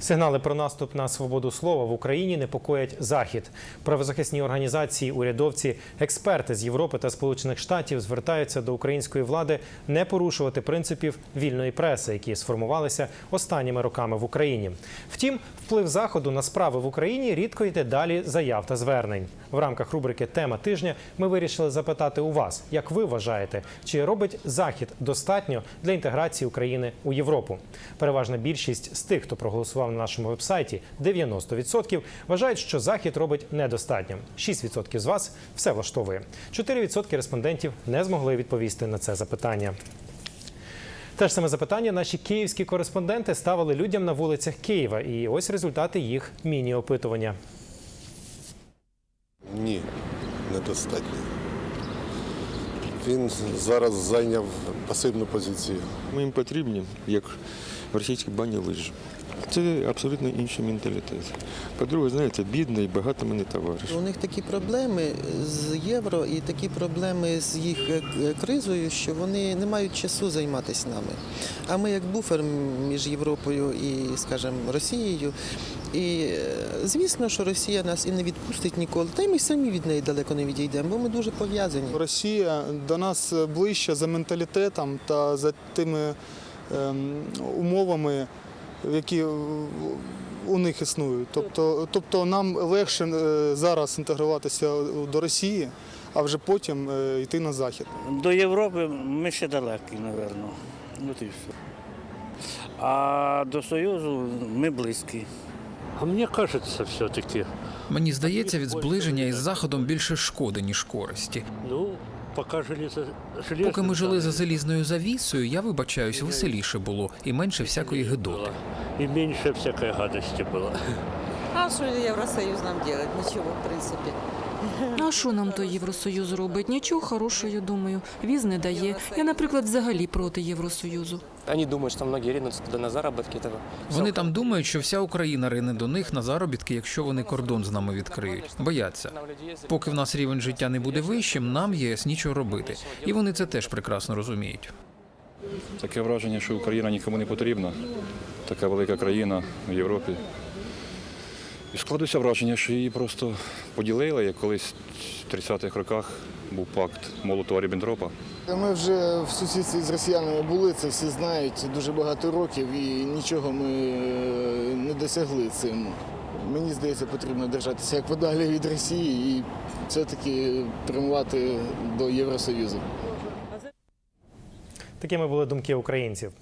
Сигнали про наступ на свободу слова в Україні непокоять захід. Правозахисні організації, урядовці, експерти з Європи та Сполучених Штатів звертаються до української влади не порушувати принципів вільної преси, які сформувалися останніми роками в Україні. Втім, вплив заходу на справи в Україні рідко йде далі заяв та звернень. В рамках рубрики Тема тижня ми вирішили запитати у вас, як ви вважаєте, чи робить захід достатньо для інтеграції України у Європу? Переважна більшість з тих, хто проголосував на нашому вебсайті, 90%, вважають, що захід робить недостатньо. 6% з вас все влаштовує. 4% респондентів не змогли відповісти на це запитання. Те ж саме запитання наші київські кореспонденти ставили людям на вулицях Києва. І ось результати їх міні-опитування. Ні, недостатньо. Він зараз зайняв пасивну позицію. Ми їм потрібні, як в російській бані лижі. Це абсолютно інший менталітет. По-друге, знаєте, бідний багато мене товариш. У них такі проблеми з євро і такі проблеми з їх е, кризою, що вони не мають часу займатися нами. А ми як буфер між Європою і, скажімо, Росією. І е, звісно, що Росія нас і не відпустить ніколи. Та й ми самі від неї далеко не відійдемо, бо ми дуже пов'язані. Росія до нас ближче за менталітетом та за тими ем, умовами, які у них існують. Тобто, тобто нам легше е, зараз інтегруватися до Росії, а вже потім е, йти на захід. До Європи ми ще далекі, напевно. От і все. А до Союзу ми близькі. А мне кажется, все-таки, Мені здається, від зближення із заходом більше шкоди, ніж користі. ну, Поки ми жили за залізною завісою, я вибачаюсь, веселіше було і менше всякої гидоти. І менше всякої гадості було. А що Євросоюз нам робить? Нічого, в принципі. А що нам той Євросоюз робить? Нічого хорошого, я думаю. Віз не дає. Я, наприклад, взагалі проти Євросоюзу. Они думают, что многие ринутся туда на заработки. Этого. Вони там думають, що вся Україна рине до них на заробітки, якщо вони кордон з нами відкриють. Бояться. Поки в нас рівень життя не буде вищим, нам ЄС нічого робити. І вони це теж прекрасно розуміють. Таке враження, що Україна нікому не потрібна. Така велика країна в Європі. І складується враження, що її просто поділили, як колись в 30-х роках був пакт молотова ріббентропа Ми вже в сусідстві з росіянами були, це всі знають дуже багато років і нічого ми е, не досягли цим. Мені здається, потрібно держатися як подалі від Росії і все-таки прямувати до Євросоюзу. Такими були думки українців.